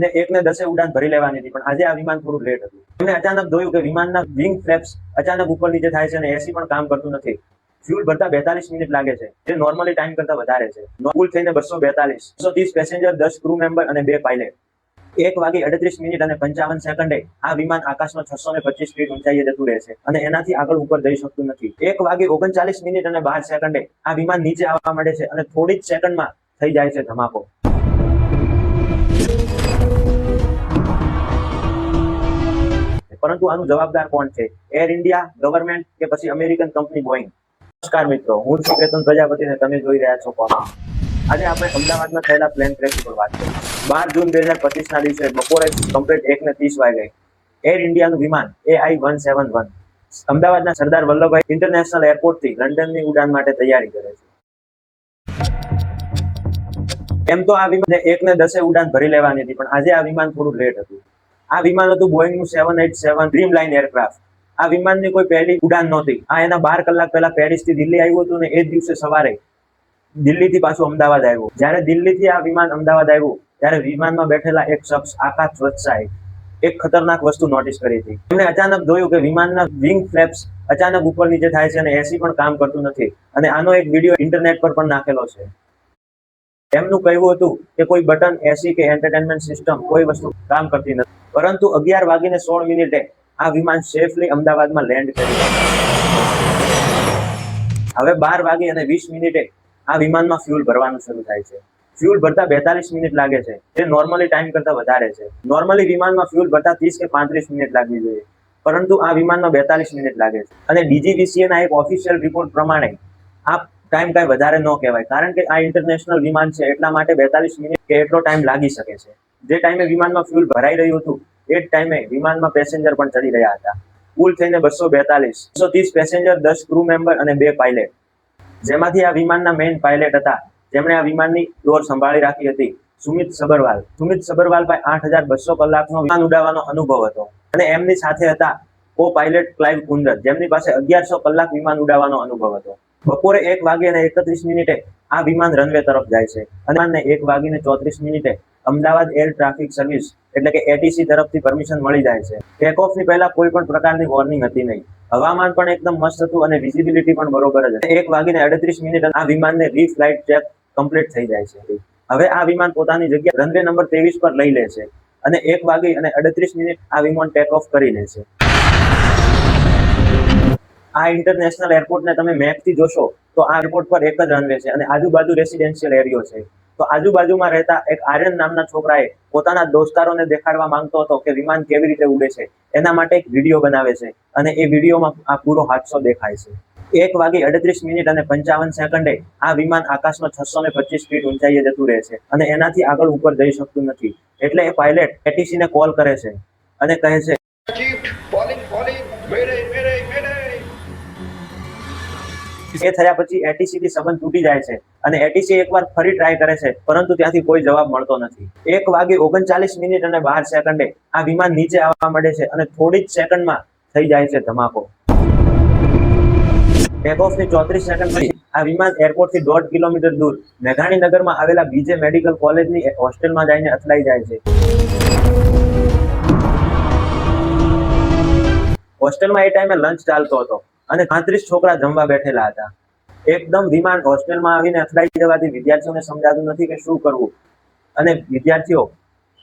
ને એક દસે ઉડાન ભરી લેવાની હતી, પણ આજે આ વિમાન થોડું લેટ હતું. એમને અચાનક જોયું કે વિમાનના વિંગ ફ્લેપ્સ અચાનક ઉપર નીચે થાય છે અને એસી પણ કામ કરતું નથી. ફ્યુલ ભરતા બેતાલીસ મિનિટ લાગે છે. જે નોર્મલી ટાઈમ કરતા વધારે છે. કુલ થઈને બસો બેતાલીસ, બસો ત્રીસ પેસેન્જર દસ ક્રૂ મેમ્બર અને બે પાયલટ એક વાગે અડત્રીસ મિનિટ અને પંચાવન સેકન્ડે આ વિમાન આકાશમાં છસો ને પચીસ ફીટ ઊંચાઈએ જતું રહે છે અને એનાથી આગળ ઉપર જઈ શકતું નથી. એક વાગે ઓગણચાલીસ મિનિટ અને બાર સેકન્ડે આ વિમાન નીચે આવવા માંડે છે અને થોડી જ સેકન્ડમાં થઈ જાય છે ધમાકો. પરંતુ આનું જવાબદાર કોણ છે? એર ઇન્ડિયા ગવર્મેન્ટ કે પછી અમેરિકન કંપની બોઈંગ નમસ્કાર મિત્રો, હું છું કેતન પ્રજાપતિ અને તમે જોઈ રહ્યા છો કોણ આજે આપણે અમદાવાદમાં થયેલા પ્લેન ક્રેશ ઉપર વાત કરીએ. બાર જૂન બે હજાર પચીસ ના દિવસે બપોરે કમ્પ્લીટ એક ને ત્રીસ વાગે એર ઇન્ડિયાનું વિમાન એ આઈ વન સેવન વન અમદાવાદના સરદાર વલ્લભભાઈ ઇન્ટરનેશનલ એરપોર્ટથી લંડનની ઉડાન માટે તૈયારી કરે છે. એમ તો આ વિમાન એક ને દસે ઉડાન ભરી લેવાની હતી, પણ આજે આ વિમાન થોડું લેટ હતું. આ વિમાન હતું બોઈંગનું seven eight seven Dreamliner aircraft આ વિમાનની કોઈ પહેલી ઉડાન નહોતી. આ એના બાર કલાક પહેલા પેરિસથી દિલ્હી આવ્યું હતું ને એ જ દિવસે સવારે દિલ્હીથી પાછું અમદાવાદ આવ્યું. જ્યારે દિલ્હીથી આ વિમાન અમદાવાદ આવ્યું, ત્યારે વિમાનમાં બેઠેલા એક શખ્સ આકાશ વત્સાએ એક ખતરનાક વસ્તુ નોટિસ કરી હતી. એમણે અચાનક જોયું કે વિમાનના વિંગ ફ્લેપ્સ અચાનક ઉપર નીચે થાય છે અને એસી પણ કામ કરતું નથી. અને આનો એક વીડિયો ઇન્ટરનેટ પર પણ નાખેલો છે. એમનું કહેવું હતું કે કોઈ બટન એસી કે એન્ટરટેનમેન્ટ સિસ્ટમ કોઈ વસ્તુ કામ કરતી નથી. પરંતુ અગિયાર વાગીને સોળ મિનિટે આ વિમાન સેફલી અમદાવાદમાં લેન્ડ કર્યું હવે બાર વાગે અને વીસ મિનિટે આ વિમાનમાં ફ્યુલ ભરવાનું શરૂ થાય છે. ફ્યુલ ભરતા બેતાલીસ મિનિટ લાગે છે. જે નોર્મલી ટાઈમ કરતા વધારે છે. નોર્મલી વિમાનમાં ફ્યુલ ભરતા ત્રીસ કે પાંત્રીસ મિનિટ લાગવી જોઈએ. પરંતુ આ વિમાનમાં બેતાલીસ મિનિટ લાગે છે. અને ડીજીવીસીએ ના એક ઓફિશિયલ રિપોર્ટ પ્રમાણે આ ટાઈમ કાંઈ વધારે ન કહેવાય. કારણ કે આ ઇન્ટરનેશનલ વિમાન છે. એટલા માટે બેતાલીસ મિનિટ કે એટલો ટાઈમ લાગી શકે છે. જે ટાઈમે વિમાનમાં ફ્યુલ ભરાઈ રહ્યું હતું, એ જ ટાઈમે વિમાનમાં પેસેન્જર પણ ચડી રહ્યા હતા. કુલ થઈને બસો બેતાલીસ, બસો ત્રીસ પેસેન્જર દસ ક્રૂ મેમ્બર અને બે પાયલટ જેમાંથી આ વિમાનના મેઇન પાયલટ હતા. જેમણે આ વિમાનની ડોર સંભાળી રાખી હતી. સુમિત સબરવાલ. સુમિત સબરવાલ પાસે આઠ હજાર બસો કલાકનો વિમાન ઉડાવવાનો અનુભવ હતો. અને એમની સાથે હતા કો પાયલટ ક્લાઇવ કુંદર. જેમની પાસે અગિયારસો કલાક વિમાન ઉડાવવાનો અનુભવ હતો. બપોરે એક વાગે અને એકત્રીસ મિનિટે આ વિમાન રનવે તરફ જાય છે. અને એક વાગીને ચોત્રીસ મિનિટે અમદાવાદ એર ટ્રાફિક સર્વિસ એટલે કે એટીસી તરફથી પરમિશન મળી જાય છે. ટેક ઓફની પહેલા કોઈ પણ પ્રકારની વોર્નિંગ હતી નહીં. હવામાન પણ એકદમ મસ્ત હતું અને વિઝિબિલિટી પણ બરોબર જ એક વાગીને અડત્રીસ મિનિટ આ વિમાનને રીફ્લાઇટ ચેક કમ્પ્લીટ થઈ જાય છે. હવે આ વિમાન પોતાની જગ્યા રનવે નંબર ત્રેવીસ પર લઈ લે છે અને એક વાગી અને અડત્રીસ મિનિટ આ વિમાન ટેક ઓફ કરી લે છે. આ ઇન્ટરનેશનલ એરપોર્ટને તમે મેપથી જોશો, તો આ એરપોર્ટ પર એક જ રનવે છે અને આજુબાજુ રેસિડેન્શિયલ એરિયો છે. તો આજુબાજુમાં રહેતા એક આર્યન નામના છોકરાએ પોતાના દોસ્તારોને દેખાડવા માંગતો હતો કે વિમાન કેવી રીતે ઉડે છે, એના માટે એક વીડિયો બનાવે છે અને એ વિડીયોમાં આ પૂરો હાદસો દેખાય છે. એક વાગે અડત્રીસ મિનિટ અને પંચાવન સેકન્ડે આ વિમાન આકાશમાં છસો ને પચીસ ફીટ ઊંચાઈએ જતું રહે છે અને એનાથી આગળ ઉપર જઈ શકતું નથી. એટલે એ પાયલટ એટીસી ને કોલ કરે છે અને કહે છે એ થયા પછી એટીસી થી સંબંધ તૂટી જાય છે. અને એટીસી એકવાર ફરી ટ્રાય કરે છે, પરંતુ ત્યાંથી કોઈ જવાબ મળતો નથી. એક વાગે ઓગણચાલીસ મિનિટ અને બાર સેકન્ડે આ વિમાન નીચે આવવા માંડે છે અને થોડી જ સેકન્ડમાં થઈ જાય છે ધમાકો. ટેક ઓફની ચોત્રીસ સેકન્ડ પછી આ વિમાન એરપોર્ટથી દોઢ કિલોમીટર દૂર મેઘાણી નગરમાં આવેલા બીજે મેડિકલ કોલેજની હોસ્ટેલમાં જઈને અથડાઈ જાય છે. હોસ્ટેલમાં એ ટાઈમે લંચ ચાલતો હતો. અને પાંત્રીસ છોકરા જમવા બેઠેલા હતા. એકદમ વિમાન હોસ્ટેલમાં આવીને અથડાઈ જવાથી વિદ્યાર્થીઓને સમજાતું નથી કે શું કરવું. અને વિદ્યાર્થીઓ,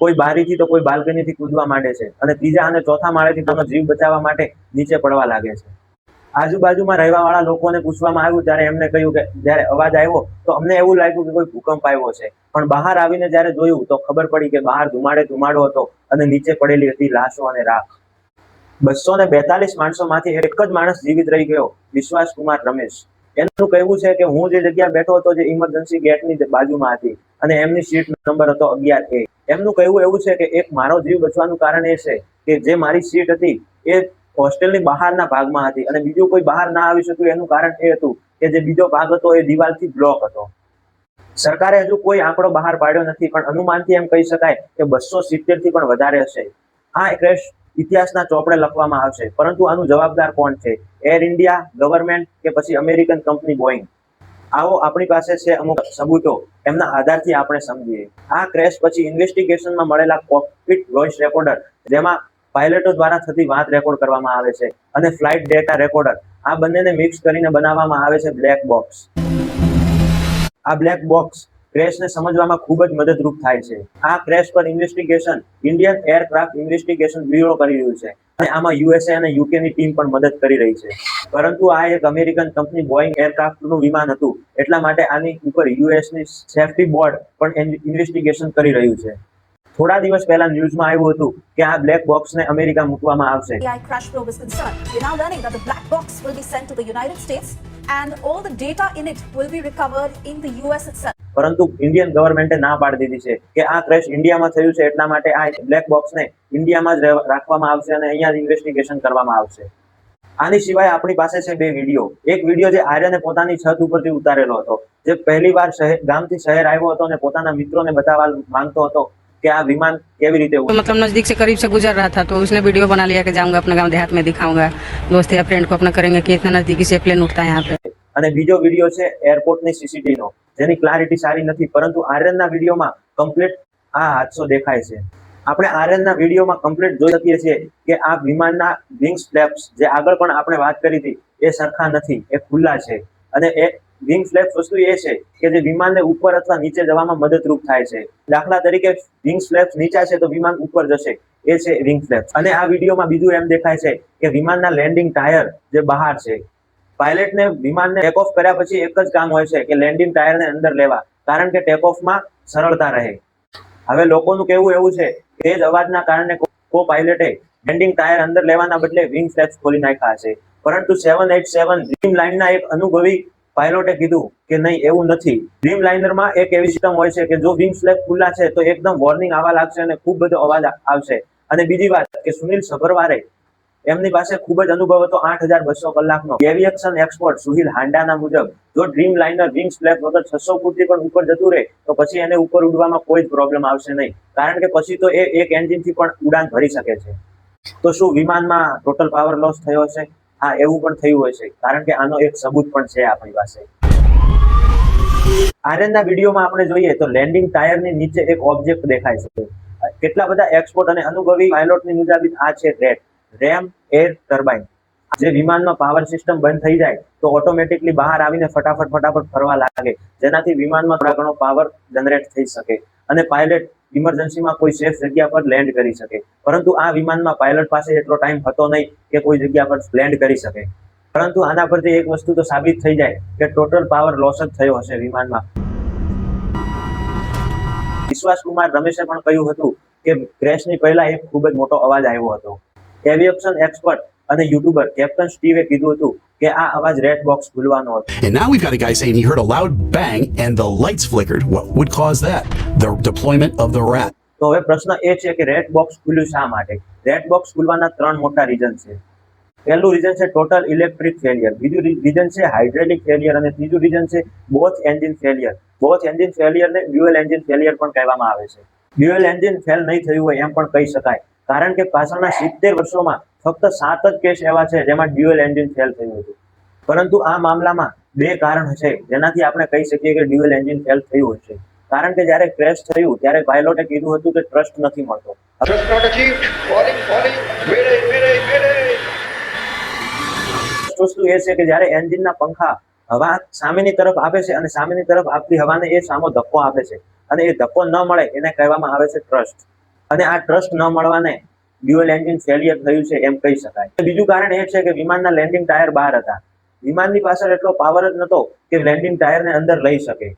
કોઈ બારીથી તો કોઈ બાલ્કનીથી કૂદવા માંડે છે અને ત્રીજા અને ચોથા માળેથી તેનો જીવ બચાવવા માટે નીચે પડવા લાગે છે. આજુબાજુમાં રહેવાવાળા લોકોને પૂછવામાં આવ્યું ત્યારે એમને કહ્યું કે, જ્યારે અવાજ આવ્યો તો અમને એવું લાગ્યું કે કોઈ ભૂકંપ આવ્યો છે. પણ બહાર આવીને જ્યારે જોયું તો ખબર પડી કે બહાર ધુમાડે ધુમાડો હતો અને નીચે પડેલી હતી લાશો અને રાખ. બસો ને બેતાલીસ માણસોમાંથી એક જ માણસ જીવિત રહી ગયો વિશ્વાસ કુમાર રમેશ. એનું કહેવું છે કે હું જે જગ્યા બેઠો હતો, જે ઇમરજન્સી ગેટની બાજુમાં હતી, અને એમની સીટ નંબર હતો અગિયાર એ એમનું કહેવું એવું છે કે એક મારો જીવ બચવાનું કારણ એ છે કે જે મારી સીટ હતી, એ હોસ્ટેલની બહારના ભાગમાં હતી, અને બીજું કોઈ બહાર ના આવી શક્યું એનું કારણ એ હતું કે જે બીજો ભાગ હતો, એ દિવાલથી બ્લોક હતો. સરકારે હજુ કોઈ આંકડો બહાર પાડ્યો નથી, પણ અનુમાનથી એમ કહી શકાય કે બસો સિત્તેરથી પણ વધારે હશે. આ ક્રેશ ઇતિહાસના ચોપડે લખવામાં આવશે. પરંતુ આનું જવાબદાર કોણ છે? એર ઇન્ડિયા ગવર્મેન્ટ કે પછી અમેરિકન કંપની બોઈંગ આવો આપણી પાસે છે અમુક સબૂતો. એમના આધારથી આપણે સમજીએ. આ ક્રેશ પછી ઇન્વેસ્ટિગેશનમાં મળેલા કોકપિટ વોઇસ રેકોર્ડર જેમાં પાયલટો દ્વારા થતી વાત રેકોર્ડ કરવામાં આવે છે, અને ફ્લાઇટ ડેટા રેકોર્ડર આ બંનેને મિક્સ કરીને બનાવવામાં આવે છે બ્લેક બોક્સ આ બ્લેક બોક્સ ક્રેશને સમજવામાં ખૂબ જ મદદરૂપ થાય છે. આ ક્રેશ પર investigation, Indian aircraft investigation bureau કરી રહ્યું છે અને આમાં યુએસએ અને યુકેની ટીમ પણ મદદ કરી રહી છે. પરંતુ આ એક અમેરિકન કંપની બોઈંગ એરક્રાફ્ટનું વિમાન હતું, એટલા માટે આની ઉપર યુએસની સેફ્ટી બોર્ડ પણ ઇન્વેસ્ટિગેશન કરી રહ્યું છે. થોડા દિવસ પહેલા ન્યૂઝમાં આવ્યું હતું કે આ બ્લેક બોક્સને અમેરિકા મૂકવામાં આવશે. પરંતુ ઇન્ડિયન ગવર્મેન્ટે ના પાડી દીધી છે કે આ ક્રેશ ઇન્ડિયામાં થયું છે એટલા માટે આ બ્લેક બોક્સને ઇન્ડિયામાં જ રહેવા- રાખવામાં આવશે અને અહીંયા જ ઇન્વેસ્ટિગેશન કરવામાં આવશે આની સિવાય આપણી પાસે છે બે વિડીયો એક વિડીયો જે આર્યને પોતાની છત ઉપરથી ઉતારેલો હતો જે પહેલી વાર શહેર ગામથી શહેર આવ્યો હતો અને પોતાના મિત્રોને બતાવવા માંગતો હતો કે આ વિમાન કેવી રીતે तो मतलब नजदीक से करीब से गुजर रहा था तो उसने वीडियो बना लिया कि जाऊंगा अपने गांव देहात में दिखाऊंगा दोस्त या फ्रेंड को अपना करेंगे कि इतना नजदीकी से प्लेन उठता है यहाँ पे અને બીજો વીડિયો છે એરપોર્ટની સીસીટીવી જેની ક્લારિટી સારી નથી, પરંતુ આર્યનના વિડીયોમાં કમ્પ્લીટ આ હાદસો દેખાય છે. આપણે આર્યનના વિડીયોમાં કમ્પ્લીટ જોઈ શકીએ છીએ કે આ વિમાનના વિંગ ફ્લેપ્સ જે આગળ પણ આપણે વાત કરી હતી, એ સરખા નથી, એ ખુલ્લા છે. અને એ વિંગ ફ્લેપ્સ વસ્તુ એ છે કે જે વિમાનને ઉપર અથવા નીચે જવામાં મદદરૂપ થાય છે. દાખલા તરીકે વિંગ ફ્લેપ્સ નીચા છે તો વિમાન ઉપર જશે. એ છે વિંગ ફ્લેપ્સ અને આ વિડીયોમાં બીજું એમ દેખાય છે કે વિમાનના લેન્ડિંગ ટાયર જે બહાર છે પાયલટને વિમાનને ટેક ઓફ કર્યા પછી એક જ કામ હોય છે કે લેન્ડિંગ ટાયરને અંદર લેવા. કારણ કે ટેક ઓફમાં સરળતા રહે. હવે લોકોનું કહેવું એવું છે કે એ જ અવાજના કારણે કો પાયલટે લેન્ડિંગ ટાયર અંદર લેવાના બદલે વિંગ ફ્લેપ્સ ખોલી નાખ્યા છે. પરંતુ સેવન એટ સેવન ડ્રીમ લાઇનના એક અનુભવી પાયલોટે કીધું કે નહીં, એવું નથી. ડ્રીમ લાઇનરમાં એક એવી સિસ્ટમ હોય છે કે જો વિંગ ફ્લેપ ખુલ્લા છે તો એકદમ વોર્નિંગ આવવા લાગશે અને ખૂબ બધો અવાજ આવશે. અને બીજી વાત કે સુનિલ સભરવારે એમની પાસે ખૂબ જ અનુભવ હતો આઠ હજાર બસો કલાકનો. એવિએશન એક્સપર્ટ સુહિલ હાંડાના મુજબ, જો ડ્રીમ લાઇનર વિંગ્સ ફ્લેપ વગર છસો ફૂટથી પણ ઉપર જતું રહે, તો પછી એને ઉપર ઉડવામાં કોઈ જ પ્રોબ્લેમ આવશે નહીં. કારણ કે પછી તો એ એક એન્જિનથી પણ ઉડાન ભરી શકે છે. તો શું વિમાનમાં ટોટલ પાવર લોસ થયો છે હા, એવું પણ થયું હોય છે. કારણ કે આનો એક સબૂત પણ છે આપણી પાસે. આર્યનના વિડીયોમાં આપણે જોઈએ તો લેન્ડિંગ ટાયરની નીચે એક ઓબ્જેક્ટ દેખાય છે. કેટલા બધા એક્સપોર્ટ અને અનુભવી પાયલોટની મુજબ આ છે રેટ રેમ એર ટર્બાઇન. જે વિમાનમાં પાવર સિસ્ટમ બંધ થઈ જાય, તો ઓટોમેટિકલી બહાર આવીને ફટાફટ ફટાફટ ફરવા લાગે. જેનાથી વિમાનમાં થોડા ઘણો પાવર જનરેટ થઈ શકે. અને પાયલટ ઇમરજન્સીમાં કોઈ સેફ જગ્યા પર લેન્ડ કરી શકે. પરંતુ આ વિમાનમાં પાયલટ પાસે એટલો ટાઈમ હતો નહીં કે કોઈ જગ્યા પર લેન્ડ કરી શકે. પરંતુ આના પરથી એક વસ્તુ તો સાબિત થઈ જાય કે ટોટલ પાવર લોસ જ થયો હશે વિમાનમાં. વિશ્વાસ કુમાર રમેશે પણ કહ્યું હતું કે ક્રેશની પહેલા એક ખૂબ જ મોટો અવાજ આવ્યો હતો. એવિએશન એક્સપર્ટ અને યુટ્યુબર કેપ્ટન સ્ટીવે કીધું હતું કે આ અવાજ રેડ બોક્સ ખુલવાનો હતો. And now we've got a guy saying he heard a loud bang and the lights flickered. What would cause that? The deployment of the rat. તો હવે પ્રશ્ન એ છે કે રેડ બોક્સ ખુલ્યું શા માટે? રેડ બોક્સ ખુલવાના ત્રણ મોટા રીઝન છે. પહેલું રીઝન છે ટોટલ ઇલેક્ટ્રિક ફેલિયર બીજું રીઝન છે હાઇડ્રોલિક ફેલિયર અને ત્રીજું રીઝન છે both engine failure both engine ફેલિયરને dual engine failure પણ કહેવામાં આવે છે. ડ્યુઅલ એન્જિન ફેલ નહીં થયું હોય એમ પણ કહી શકાય. કારણ કે પાછળના સિત્તેર વર્ષોમાં ફક્ત સાત જ કેસ એવા છે જેમાં ડ્યુઅલ એન્જિન ફેલ થયું હતું. પરંતુ આ મામલામાં બે કારણ છે જેનાથી આપણે કહી શકીએ કે ડ્યુઅલ એન્જિન ફેલ થયું હશે. કારણ કે જ્યારે ક્રેશ થયું ત્યારે પાયલોટે કીધું હતું કે ટ્રસ્ટ નથી મળતો. વસ્તુ એ છે કે જ્યારે એન્જિનના પંખા હવા સામેની તરફ આપે છે અને સામેની તરફ આપતી હવાને એ સામો ધક્કો આપે છે. અને એ ધક્કો ન મળે એને કહેવામાં આવે છે ટ્રસ્ટ. અને આ ટ્રસ્ટ ન મળવાને ડ્યુઅલ એન્જિન ફેલિયર થયું છે એમ કહી શકાય. બીજું કારણ એ છે કે વિમાનના લેન્ડિંગ ટાયર બહાર હતા. વિમાનની પાછળ એટલો પાવર જ નહોતો કે લેન્ડિંગ ટાયરને અંદર લઈ શકે.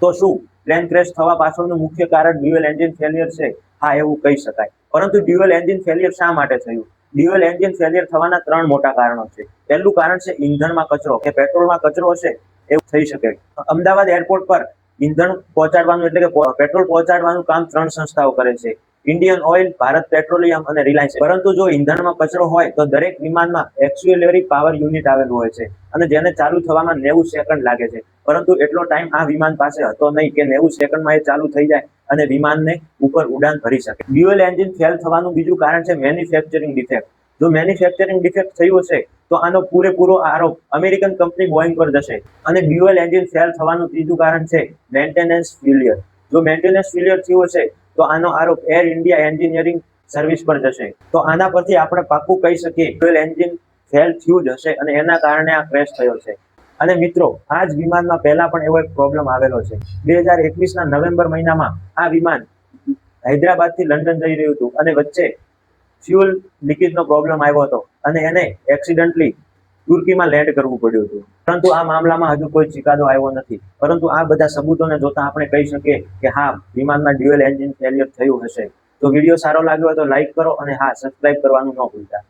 તો શું? પ્લેન ક્રેશ થવા પાછળનું મુખ્ય કારણ ડ્યુઅલ એન્જિન ફેલિયર છે? હા, એવું કહી શકાય. પરંતુ ડ્યુઅલ એન્જિન ફેલિયર શા માટે થયું? ડ્યુઅલ એન્જિન ફેલિયર થવાના ત્રણ મોટા કારણો છે. પહેલું કારણ છે ઇંધણમાં કચરો. કે પેટ્રોલમાં કચરો હશે, એવું થઈ શકે. અમદાવાદ એરપોર્ટ પર ઇંધણ પહોંચાડવાનું એટલે કે પેટ્રોલ પહોંચાડવાનું કામ ત્રણ સંસ્થાઓ કરે છે. ઇન્ડિયન ઓઇલ, ભારત પેટ્રોલિયમ અને રિલાયન્સ. પરંતુ જો ઇંધણમાં કચરો હોય, તો દરેક વિમાનમાં એક્સ્યુલરી પાવર યુનિટ આવેલું હોય છે અને જેને ચાલુ થવામાં નેવું સેકન્ડ લાગે છે. પરંતુ એટલો ટાઈમ આ વિમાન પાસે હતો નહીં કે નેવું સેકન્ડમાં એ ચાલુ થઈ જાય અને વિમાનને ઉપર ઉડાન ભરી શકે. ડ્યુઅલ એન્જિન ફેલ થવાનું બીજું કારણ છે મેન્યુફેક્ચરિંગ ડિફેક્ટ જો મેન્યુફેક્ચરિંગ ડિફેક્ટ થયું હશે, તો આનો પૂરેપૂરો આરોપ અમેરિકન કંપની બોઇંગ પર જશે અને ડ્યુઅલ એન્જિન ફેલ થવાનું ત્રીજું કારણ છે મેન્ટેનન્સ ફેલિયર જો મેન્ટેનન્સ ફેલિયર થયું હશે, તો આનો આરોપ એર ઇન્ડિયા એન્જિનિયરિંગ સર્વિસ પર જશે. તો આના પરથી આપણે પાક્કું કહી શકીએ ડ્યુઅલ એન્જિન ફેલ થયું જ હશે અને એના કારણે આ ક્રેશ થયો છે. અને મિત્રો, આ જ વિમાનમાં પહેલા પણ એવો એક પ્રોબ્લેમ આવેલો છે. બે હજાર એકવીસના નવેમ્બર મહિનામાં આ વિમાન હૈદરાબાદથી લંડન જઈ રહ્યું હતું અને વચ્ચે ફ્યુઅલ લીકેજનો પ્રોબ્લેમ આવ્યો હતો અને એને એક્સિડન્ટલી તુર્કીમાં લેન્ડ કરવું પડ્યું હતું. પરંતુ આ મામલામાં હજુ કોઈ ચુકાદો આવ્યો નથી. પરંતુ આ બધા સબૂતોને જોતા આપણે કહી શકીએ કે હા, વિમાનમાં ડ્યુઅલ એન્જિન ફેલિયર થયું હશે. તો વીડિયો સારો લાગ્યો હોય તો લાઈક કરો અને હા, સબસ્ક્રાઇબ કરવાનું ન ભૂલતા.